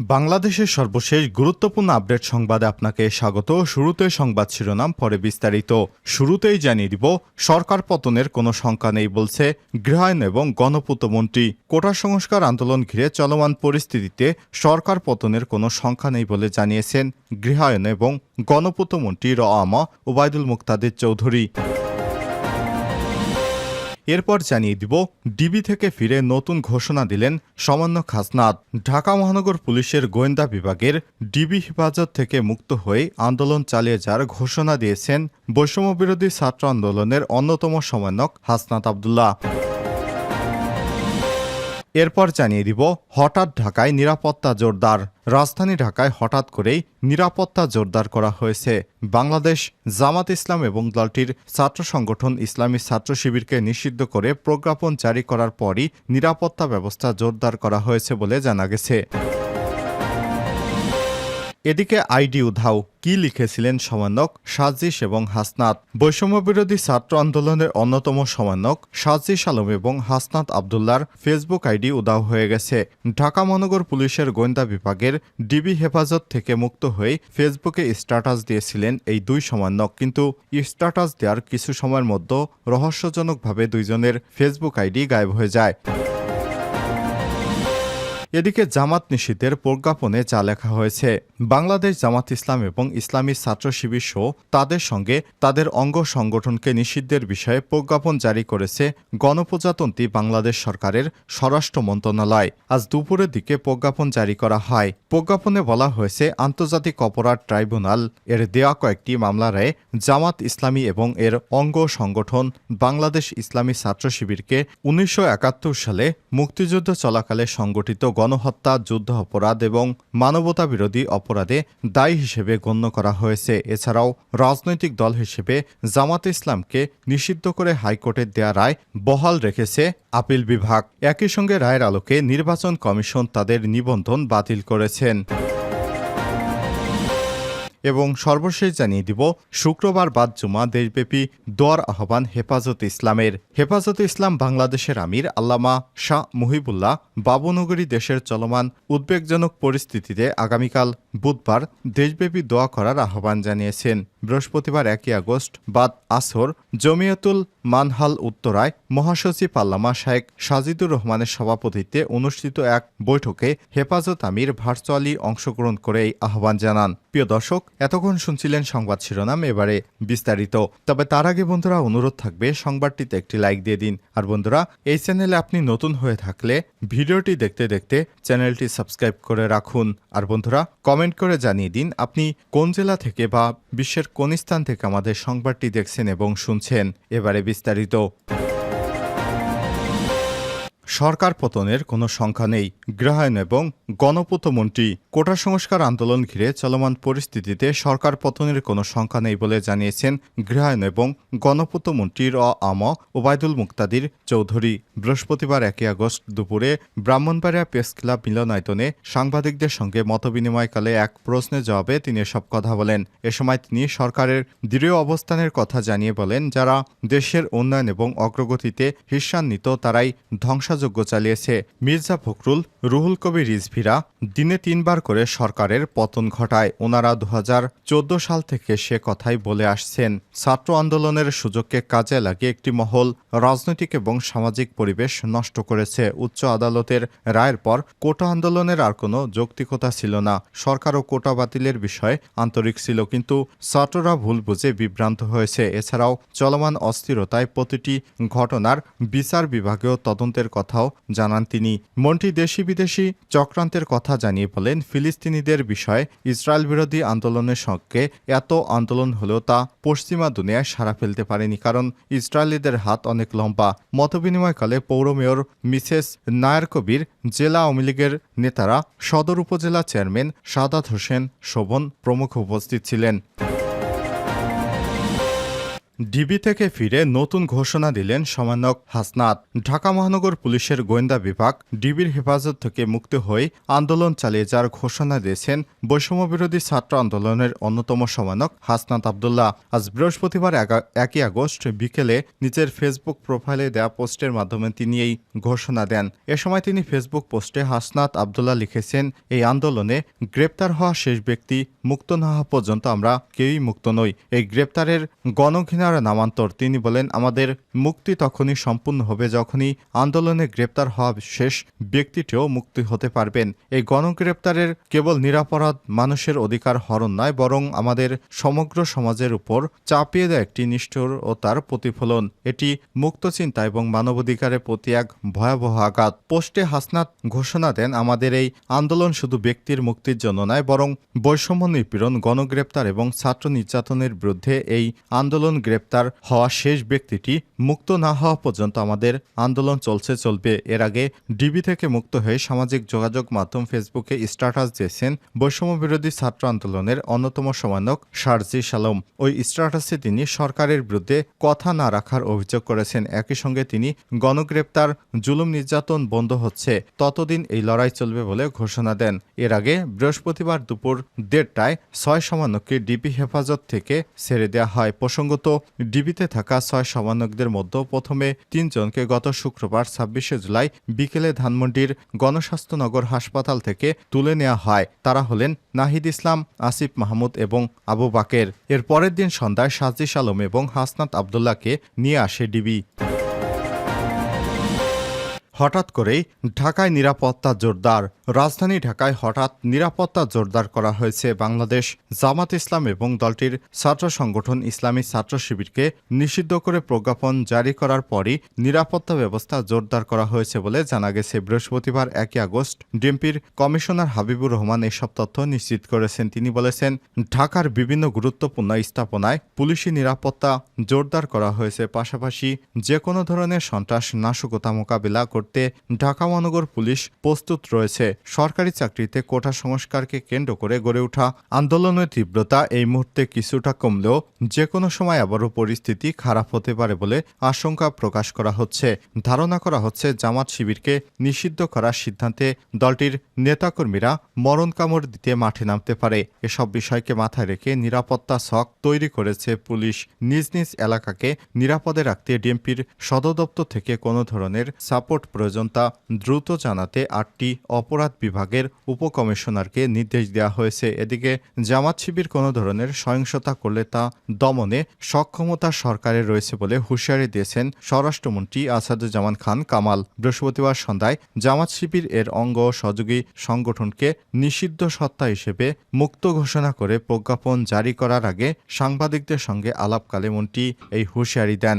বাংলাদেশের সর্বশেষ গুরুত্বপূর্ণ আপডেট সংবাদে আপনাকে স্বাগত। শুরুতে সংবাদ শিরোনাম, পরে বিস্তারিত। শুরুতেই জানিয়ে দিব, সরকার পতনের কোনো শঙ্কা নেই বলছে গৃহায়ন এবং গণপূর্ত মন্ত্রী। কোটা সংস্কার আন্দোলন ঘিরে চলমান পরিস্থিতিতে সরকার পতনের কোনো সংখ্যা নেই বলে জানিয়েছেন গৃহায়ন এবং গণপূর্ত মন্ত্রী র ওবায়দুল মুক্তাদের চৌধুরী। এরপর জানিয়ে দিব, ডিবি থেকে ফিরে নতুন ঘোষণা দিলেন সামান্য খাসনাত। ঢাকা মহানগর পুলিশের গোয়েন্দা বিভাগের ডিবি হেফাজত থেকে মুক্ত হয়ে আন্দোলন চালিয়ে যাওয়ার ঘোষণা দিয়েছেন বৈষম্যবিরোধী ছাত্র আন্দোলনের অন্যতম সমন্বয়ক হাসনাত আবদুল্লাহ। এরপর জানিয়ে দিব, হঠাৎ ঢাকায় নিরাপত্তা জোরদার। রাজধানী ঢাকায় হঠাৎ করেই নিরাপত্তা জোরদার করা হয়েছে। বাংলাদেশ জামাত ইসলাম এবং দলটির ছাত্র সংগঠন ইসলামী ছাত্র শিবিরকে নিষিদ্ধ করে প্রজ্ঞাপন জারি করার পরই নিরাপত্তা ব্যবস্থা জোরদার করা হয়েছে বলে জানা গেছে। এদিকে আইডি উধাও কি লিখেছিলেন সমন্বয়ক সাজিশ এবং হাসনাত? বৈষম্যবিরোধী ছাত্র আন্দোলনের অন্যতম সমন্বয়ক সাজিশ আলম এবং হাসনাত আবদুল্লার ফেসবুক আইডি উধাও হয়ে গেছে। ঢাকা মহানগর পুলিশের গোয়েন্দা বিভাগের ডিবি হেফাজত থেকে মুক্ত হয়ে ফেসবুকে স্ট্যাটাস দিয়েছিলেন এই দুই সমন্বয়ক। কিন্তু স্ট্যাটাস দেওয়ার কিছু সময়ের মধ্যে রহস্যজনকভাবে দুইজনের ফেসবুক আইডি গায়েব হয়ে যায়। এদিকে জামাত নিষিদ্ধের প্রজ্ঞাপনে যা লেখা হয়েছে, বাংলাদেশ জামাত ইসলাম এবং ইসলামী ছাত্র শিবির সহ তাদের সঙ্গে তাদের অঙ্গ সংগঠনকে নিষিদ্ধের বিষয়ে প্রজ্ঞাপন জারি করেছে গণপ্রজাতন্ত্রী বাংলাদেশ সরকারের স্বরাষ্ট্র মন্ত্রণালয়। আজ দুপুরের দিকে প্রজ্ঞাপন জারি করা হয়। প্রজ্ঞাপনে বলা হয়েছে, আন্তর্জাতিক অপরাধ ট্রাইব্যুনাল এর দেওয়া কয়েকটি মামলার রায়ে জামাত ইসলামী এবং এর অঙ্গ সংগঠন বাংলাদেশ ইসলামী ছাত্র শিবিরকে উনিশশো সালে মুক্তিযুদ্ধ চলাকালে সংগঠিত গণহত্যা, যুদ্ধ অপরাধ এবং মানবতা বিরোধী অপরাধে দায়ী হিসেবে গণ্য করা হয়েছে। এছাড়াও রাজনৈতিক দল হিসেবে জামাত ইসলামকে নিষিদ্ধ করে হাইকোর্টের দেয়া রায় বহাল রেখেছে আপিল বিভাগ। একই সঙ্গে রায়ের আলোকে নির্বাচন কমিশন তাদের নিবন্ধন বাতিল করেছেন। এবং সর্বশেষ জানিয়ে দিব, শুক্রবার বাদ জুমা দেশব্যাপী দোয়ার আহ্বান হেফাজত ইসলামের। হেফাজত ইসলাম বাংলাদেশের আমির আল্লামা শাহ মুহিবুল্লাহ বাবুনগরী দেশের চলমান উদ্বেগজনক পরিস্থিতিতে আগামীকাল বুধবার দেশব্যাপী দোয়া করার আহ্বান জানিয়েছেন। বৃহস্পতিবার একই আগস্ট বাদ আসর জমিয়তুল মানহাল উত্তরায় মহাসচিব আল্লামা শায়েক সাজিদুর রহমানের সভাপতিত্বে অনুষ্ঠিত এক বৈঠকে হেফাজত আমির ভার্চুয়ালি অংশগ্রহণ করে এই আহ্বান জানান। প্রিয় দর্শক এতক্ষণ শুনছিলেন সংবাদ শিরোনাম, এবারে বিস্তারিত। তবে তার আগে বন্ধুরা অনুরোধ থাকবে, সংবাদটিতে একটি লাইক দিয়ে দিন। আর বন্ধুরা, এই চ্যানেলে আপনি নতুন হয়ে থাকলে ভিডিওটি দেখতে দেখতে চ্যানেলটি সাবস্ক্রাইব করে রাখুন। আর বন্ধুরা, কমেন্ট করে জানিয়ে দিন আপনি কোন জেলা থেকে বা বিশ্বের কোন স্থান থেকে আমাদের সংবাদটি দেখছেন এবং শুনছেন। এবারে বিস্তারিত। সরকার পতনের কোনো সংখ্যা নেই। গৃহায়ন এবং গণপূর্ত মন্ত্রী কোটা সংস্কার আন্দোলন ঘিরে চলমান পরিস্থিতিতে সরকার পতনের কোনো সংখ্যা নেই বলে জানিয়েছেন গৃহায়ন এবং গণপূর্ত মন্ত্রী র আম ওবায়দুল মুক্তাদির চৌধুরী। বৃহস্পতিবার একই আগস্ট দুপুরে ব্রাহ্মণবাড়িয়া প্রেস ক্লাব মিলনায়তনে সাংবাদিকদের সঙ্গে মতবিনিময়কালে এক প্রশ্নের জবাবে তিনি এসব কথা বলেন। এ সময় তিনি সরকারের দৃঢ় অবস্থানের কথা জানিয়ে বলেন, যারা দেশের উন্নয়ন এবং অগ্রগতিতে হিস্সান্বিত তারাই ধ্বংসাযজ্ঞ চালিয়েছে। মির্জা ফখরুল, রুহুল কবির রিজভিরা দিনে তিনবার করে সরকারের পতন ঘটায়। ওনারা দু হাজার চোদ্দ সাল থেকে সে কথাই বলে আসছেন। ছাত্র আন্দোলনের সুযোগকে কাজে লাগিয়ে একটি মহল রাজনৈতিক এবং সামাজিক পরিবেশ নষ্ট করেছে। উচ্চ আদালতের রায়ের পর কোটা আন্দোলনের আর কোনো যৌক্তিকতা ছিল না। সরকার ও কোটা বাতিলের বিষয়ে আন্তরিক ছিল, কিন্তু ছাত্ররা ভুল বুঝে বিভ্রান্ত হয়েছে। এছাড়াও চলমান অস্থিরতায় প্রতিটি ঘটনার বিচার বিভাগীয় তদন্তের কথাও জানান তিনি। মন্ত্রী দেশি বিদেশি চক্রান্তের কথা জানিয়ে বলেন ফিলিস্তিনিদের বিষয়ে ইসরায়েল বিরোধী আন্দোলনের সঙ্গে এত আন্দোলন হলেও তা পশ্চিমা দুনিয়ায় সাড়া ফেলতে পারেনি, কারণ ইসরায়েলিদের হাত অনেক লম্বা। মতবিনিময়কালে পৌর মেয়র মিসেস নায়ার কবির, জেলা আওয়ামী লীগের নেতারা সদর উপজেলা চেয়ারম্যান সাদাত হোসেন শোভন প্রমুখ উপস্থিত ছিলেন। ডিবি থেকে ফিরে নতুন ঘোষণা দিলেন সমন্বয়ক হাসনাত। ঢাকা মহানগর পুলিশের গোয়েন্দা বিভাগ ডিবির হেফাজত থেকে মুক্ত হয়ে আন্দোলন চালিয়ে যাওয়ার ঘোষণা দিয়েছেন বৈষম্যবিরোধী ছাত্র আন্দোলনের অন্যতম সমন্বয়ক হাসনাত আবদুল্লাহ। আজ বৃহস্পতিবার একই আগস্ট বিকেলে নিজের ফেসবুক প্রোফাইলে দেয়া পোস্টের মাধ্যমে তিনি এই ঘোষণা দেন। এ সময় তিনি ফেসবুক পোস্টে হাসনাত আবদুল্লাহ লিখেছেন, এই আন্দোলনে গ্রেপ্তার হওয়া শেষ ব্যক্তি মুক্ত না হওয়া পর্যন্ত আমরা কেউই মুক্ত নই। এই গ্রেপ্তারের গণঘৃণার নামান্তর, তিনি বলেন, আমাদের মুক্তি তখনই সম্পূর্ণ হবে যখনই আন্দোলনে গ্রেপ্তার হওয়া শেষ ব্যক্তিটিও মুক্তি হতে পারবেন। এই গণগ্রেপ্তারের কেবল নিরাপরাধ মানুষের অধিকার হরণ নয়, বরং আমাদের সমগ্র সমাজের উপর চাপিয়ে দেয় একটি নিষ্ঠুরতার প্রতিফলন। এটি মুক্ত চিন্তা এবং মানবাধিকারের প্রতি এক ভয়াবহ আঘাত। পোস্টে হাসনাত ঘোষণা দেন, আমাদের এই আন্দোলন শুধু ব্যক্তির মুক্তির জন্য নয়, বরং বৈষম্য নিপীড়ন, গণগ্রেপ্তার এবং ছাত্র নির্যাতনের বিরুদ্ধে এই আন্দোলন গ্রেপ্তার হওয়া শেষ ব্যক্তিটি মুক্ত না হওয়া পর্যন্ত আমাদের আন্দোলন চলছে, চলবে। এর আগে ডিবি থেকে মুক্ত হয়ে সামাজিক যোগাযোগ মাধ্যম ফেসবুকে স্ট্যাটাস দিয়েছেন বৈষম্য বিরোধী ছাত্র আন্দোলনের অন্যতম সমন্বয়ক শারজি সালম। ওই স্ট্যাটাসে তিনি সরকারের বিরুদ্ধে কথা না রাখার অভিযোগ করেছেন। একই সঙ্গে তিনি, গণগ্রেপ্তার, জুলুম নির্যাতন বন্ধ হচ্ছে, ততদিন এই লড়াই চলবে বলে ঘোষণা দেন। এর আগে বৃহস্পতিবার দুপুর দেড়টায় ছয় সমন্বয়ককে ডিবি হেফাজত থেকে ছেড়ে দেওয়া হয়। প্রসঙ্গত ডিবিতে থাকা ছয় সমানকদের মধ্যে প্রথমে তিনজনকে গত শুক্রবার ছাব্বিশে জুলাই বিকেলে ধানমন্ডির গণস্বাস্থ্যনগর হাসপাতাল থেকে তুলে নেওয়া হয়। তারা হলেন নাহিদ ইসলাম, আসিফ মাহমুদ এবং আবু বাকের। এর পরের দিন সন্ধ্যায় সাজিস আলম এবং হাসনাত আবদুল্লাহকে নিয়ে আসে ডিবি। হঠাৎ করেই ঢাকায় নিরাপত্তা জোরদার। রাজধানী ঢাকায় হঠাৎ নিরাপত্তা জোরদার করা হয়েছে বাংলাদেশ জামাত ইসলাম এবং দলটির ছাত্র সংগঠন ইসলামী ছাত্র শিবিরকে নিষিদ্ধ করে প্রজ্ঞাপন জারি করার পরই নিরাপত্তা ব্যবস্থা জোরদার করা হয়েছে বলে জানা গেছে। বৃহস্পতিবার একই আগস্ট ডিএমপির কমিশনার হাবিবুর রহমান এসব তথ্য নিশ্চিত করেছেন। তিনি বলেছেন, ঢাকার বিভিন্ন গুরুত্বপূর্ণ স্থাপনায় পুলিশি নিরাপত্তা জোরদার করা হয়েছে। পাশাপাশি যে কোনো ধরনের সন্ত্রাস, নাশকতা মোকাবিলা করতে ঢাকা মহানগর পুলিশ প্রস্তুত রয়েছে। সরকারি চাকরিতে কোটা সংস্কারকে কেন্দ্র করে গড়ে ওঠা আন্দোলনের তীব্রতা এই মুহূর্তে কিছুটা কমলেও যে কোনো সময় আবারও পরিস্থিতি খারাপ হতে পারে বলে আশঙ্কা প্রকাশ করা হচ্ছে। ধারণা করা হচ্ছে জামাত শিবিরকে নিষিদ্ধ করার সিদ্ধান্তে দলটির নেতাকর্মীরা মরণ কামড় দিতে মাঠে নামতে পারে। এসব বিষয়কে মাথায় রেখে নিরাপত্তা ছক তৈরি করেছে পুলিশ। নিজ নিজ এলাকাকে নিরাপদে রাখতে ডিএমপির সদর দপ্তর থেকে কোনো ধরনের সাপোর্ট প্রয়োজন তা দ্রুত জানাতে আটটি অপরাধ বিভাগের উপকমিশনারকে নির্দেশ দেওয়া হয়েছে। এদিকে জামাত শিবির কোনো ধরনের সহিংসতা করলে তা দমনে সক্ষমতা সরকারের রয়েছে বলে হুঁশিয়ারি দিয়েছেন স্বরাষ্ট্রমন্ত্রী আসাদুজ্জামান খান কামাল। বৃহস্পতিবার সন্ধ্যায় জামাত শিবির এর অঙ্গ সহযোগী সংগঠনকে নিষিদ্ধ সত্তা হিসেবে মুক্ত ঘোষণা করে প্রজ্ঞাপন জারি করার আগে সাংবাদিকদের সঙ্গে আলাপকালে মন্ত্রী এই হুঁশিয়ারি দেন।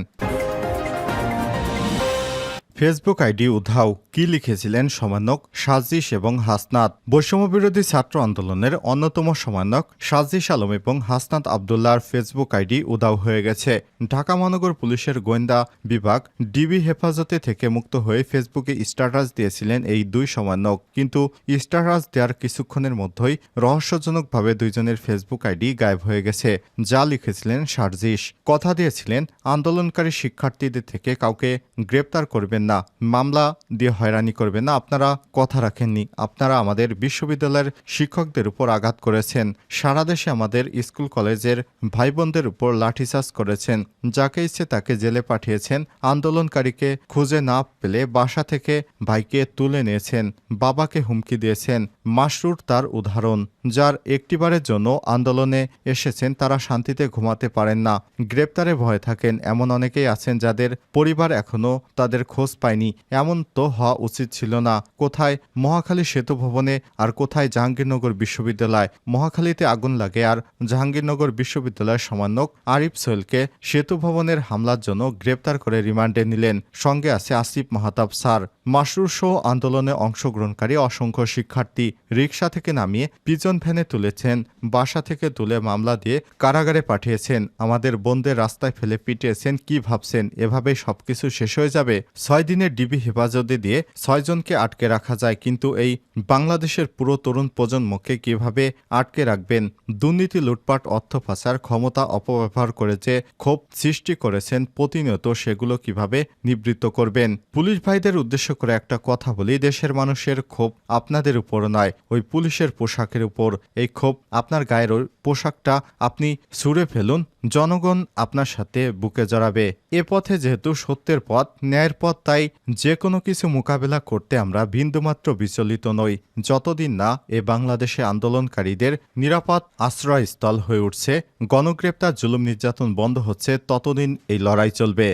ফেসবুক আইডি উধাও কি লিখেছিলেন সমন্বয়ক সাজিশ এবং হাসনাত? বৈষম্যবিরোধী ছাত্র আন্দোলনের অন্যতম সমন্বয়ক সাজিশ আলম এবং হাসনাত আবদুল্লাহর ফেসবুক আইডি উধাও হয়ে গেছে। ঢাকা মহানগর পুলিশের গোয়েন্দা বিভাগ ডিবি হেফাজতে থেকে মুক্ত হয়ে ফেসবুকে স্ট্যাটাস দিয়েছিলেন এই দুই সমন্বয়ক। কিন্তু স্ট্যাটাস দেওয়ার কিছুক্ষণের মধ্যেই রহস্যজনকভাবে দুইজনের ফেসবুক আইডি গায়েব হয়ে গেছে, যা লিখেছিলেন সার্জিস কথা দিয়েছিলেন, আন্দোলনকারী শিক্ষার্থীদের থেকে কাউকে গ্রেপ্তার করবেন না। মামলা দিয়ে হয়রানি করবেন না, আপনারা কথা রাখেননি। আপনারা আমাদের বিশ্ববিদ্যালয়ের শিক্ষকদের উপর আঘাত করেছেন। সারা দেশে আমাদের স্কুল কলেজের ভাই বোনদের উপর লাঠিচার্জ করেছেন। যাকে ইচ্ছে তাকে জেলে পাঠিয়েছেন। আন্দোলনকারীকে খুঁজে না পেলে বাসা থেকে ভাইকে তুলে নিয়েছেন। বাবাকে হুমকি দিয়েছেন। মাসরুর তার উদাহরণ। যার একটিবারের জন্য আন্দোলনে এসেছেন তারা শান্তিতে ঘুমাতে পারেন না। গ্রেপ্তারে ভয়ে থাকেন এমন অনেকেই আছেন যাদের পরিবার এখনও তাদের খোঁজ পায়নি। এমন তো হওয়া উচিত ছিল না। কোথায় মহাখালী সেতু ভবনে আর কোথায় জাহাঙ্গীরনগর বিশ্ববিদ্যালয়? মহাখালীতে আগুন লাগে আর জাহাঙ্গীরনগর বিশ্ববিদ্যালয়ের সমন্বয়ক আরিফ সোহেলকে সেতু ভবনের হামলার জন্য গ্রেপ্তার করে রিমান্ডে নিলেন। সঙ্গে আছে আসিফ মাহাতাব স্যার। মাসরুর সহ আন্দোলনে অংশগ্রহণকারী অসংখ্য শিক্ষার্থী। রিকশা থেকে নামিয়ে পিছন প্রিজন ভ্যানে তুলেছেন, বাসা থেকে তুলে মামলা দিয়ে কারাগারে পাঠিয়েছেন। আমাদের বোনদের রাস্তায় ফেলে পিটিয়েছেন, কি ভাবছেন? এভাবে সবকিছু শেষ হয়ে যাবে? ছয় দিনের ডিবি হেফাজতে দিয়ে ছয়জনকে আটকে রাখা যায়, কিন্তু এই বাংলাদেশের পুরো তরুণ প্রজন্মকে কীভাবে আটকে রাখবেন? দুর্নীতি, লুটপাট, অর্থ পাচার, ক্ষমতা অপব্যবহার করে যে ক্ষোভ সৃষ্টি করেছেন, প্রতিনিয়ত সেগুলো কীভাবে নিবৃত্ত করবেন? পুলিশ ভাইদের উদ্দেশ্য করে একটা কথা বলি, দেশের মানুষের ক্ষোভ আপনাদের উপর নয়, ওই পুলিশের পোশাকের উপর এই ক্ষোভ আপনার গায়ের পোশাকটা আপনি ছুঁড়ে ফেলুন, জনগণ আপনার সাথে বুকে জড়াবে। এ পথে যেহেতু সত্যের পথ, ন্যায়ের পথ, তাই যে কোনো কিছু মোকাবেলা করতে আমরা বিন্দুমাত্র বিচলিত নই। যতদিন না এ বাংলাদেশে আন্দোলনকারীদের নিরাপদ আশ্রয়স্থল হয়ে উঠছে, গণগ্রেপ্তার জুলুম নির্যাতন বন্ধ হচ্ছে, ততদিন এই লড়াই চলবে।